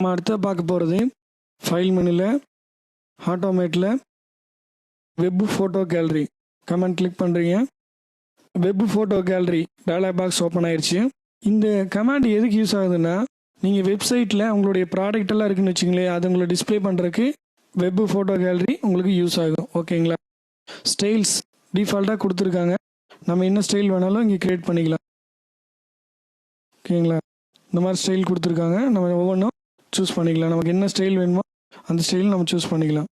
நம்ம அடுத்த பார்க்க போகிறது ஃபைல் மெனுவில் ஆட்டோமேட்டில் web photo gallery command click பண்ணுறீங்க web photo gallery dialog box open ஆயிடுச்சு இந்த கமாண்ட் எதுக்கு யூஸ் ஆகுதுன்னா நீங்கள் வெப்சைட்டில் உங்களுடைய ப்ராடக்ட் எல்லாம் இருக்குன்னு வச்சுங்களேன் அது உங்களை டிஸ்ப்ளே பண்ணுறதுக்கு வெப் ஃபோட்டோ கேலரி உங்களுக்கு யூஸ் ஆகும். ஓகேங்களா ஸ்டைல்ஸ் டிஃபால்ட்டாக கொடுத்துருக்காங்க. நம்ம என்ன ஸ்டைல் வேணாலும் இங்கே க்ரியேட் பண்ணிக்கலாம். ஓகேங்களா இந்த மாதிரி ஸ்டைல் கொடுத்துருக்காங்க. நம்ம ஒவ்வொன்றும் சூஸ் பண்ணிக்கலாம். நமக்கு என்ன ஸ்டைல் வேணுமோ அந்த ஸ்டைல் நம்ம சூஸ் பண்ணிக்கலாம்.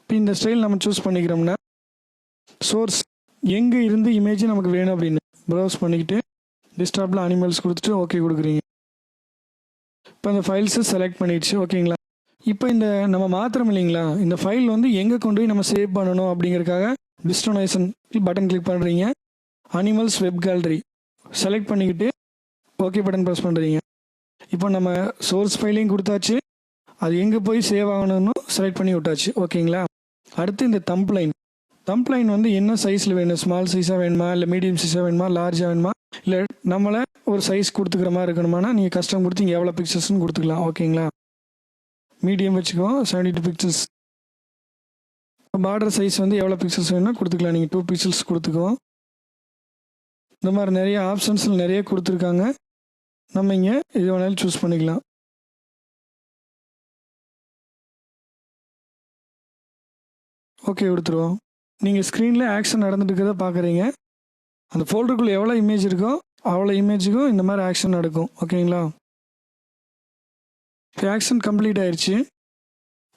இப்போ இந்த ஸ்டைல் நம்ம சூஸ் பண்ணிக்கிறோம்னா சோர்ஸ் எங்கே இருந்து இமேஜ் நமக்கு வேணும் அப்படின்னு ப்ரௌஸ் பண்ணிக்கிட்டு டிஸ்டாப்பில் அனிமல்ஸ் கொடுத்துட்டு ஓகே கொடுக்குறீங்க. இப்போ அந்த ஃபைல்ஸை செலக்ட் பண்ணிடுச்சு ஓகேங்களா இப்போ இந்த நம்ம மாத்திரம் இல்லைங்களா? இந்த ஃபைல் வந்து எங்கே கொண்டு போய் நம்ம சேவ் பண்ணணும் அப்படிங்கிறதுக்காக டிஸ்டோனைசன் பட்டன் கிளிக் பண்ணுறீங்க அனிமல்ஸ் வெப் கேலரி செலக்ட் பண்ணிக்கிட்டு ஓகே பட்டன் ப்ரெஸ் பண்ணுறீங்க இப்போ நம்ம சோர்ஸ் ஃபைலையும் கொடுத்தாச்சு. அது எங்கே போய் சேவ் ஆகணும்னு செலக்ட் பண்ணி விட்டாச்சு. ஓகேங்களா அடுத்து இந்த தம்ப்லைன் தம்ப்லைன் வந்து என்ன சைஸில் வேணும்? ஸ்மால் சைஸாக வேணுமா? இல்லை மீடியம் சைஸாக வேணுமா? லார்ஜாக வேணுமா? இல்லை நம்மளை ஒரு சைஸ் கொடுத்துக்கிற மாதிரி இருக்கணுமானா நீங்கள் கஸ்டம் கொடுத்து இங்கே எவ்வளோ பிக்சர்ஸ்னு கொடுத்துக்கலாம். ஓகேங்களா மீடியம் வச்சுக்குவோம் seventy two pixels border size வந்து எவ்வளோ பிக்சல்ஸ் வேணும்னா கொடுத்துக்கலாம். நீங்கள் டூ பிக்சல்ஸ் கொடுத்துக்குவோம் இந்த மாதிரி நிறைய ஆப்ஷன்ஸில் நிறைய கொடுத்துருக்காங்க. நம்ம இங்கே இது வேணாலும் சூஸ் பண்ணிக்கலாம். ஓகே கொடுத்துருவோம். நீங்கள் ஸ்க்ரீனில் ஆக்ஷன் நடந்துட்டுருக்கிறத பார்க்குறீங்க அந்த ஃபோல்டருக்குள்ளே எவ்வளோ இமேஜ் இருக்கோ அவ்வளோ இமேஜுக்கும் இந்த மாதிரி ஆக்ஷன் நடக்கும். ஓகேங்களா இப்போ ஆக்ஷன் கம்ப்ளீட் ஆயிடுச்சு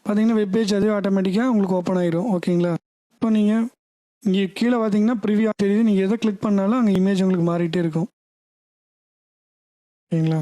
பார்த்தீங்கன்னா வெப்பேஜ் அதுவே ஆட்டோமேட்டிக்காக உங்களுக்கு ஓப்பன் ஆயிரும். ஓகேங்களா இப்போ நீங்கள் இங்கே கீழே பார்த்தீங்கன்னா ப்ரிவியூ தெரியுது. நீங்கள் எதை கிளிக் பண்ணாலும் அங்கே இமேஜ் உங்களுக்கு மாறிட்டே இருக்கும். சரிங்களா?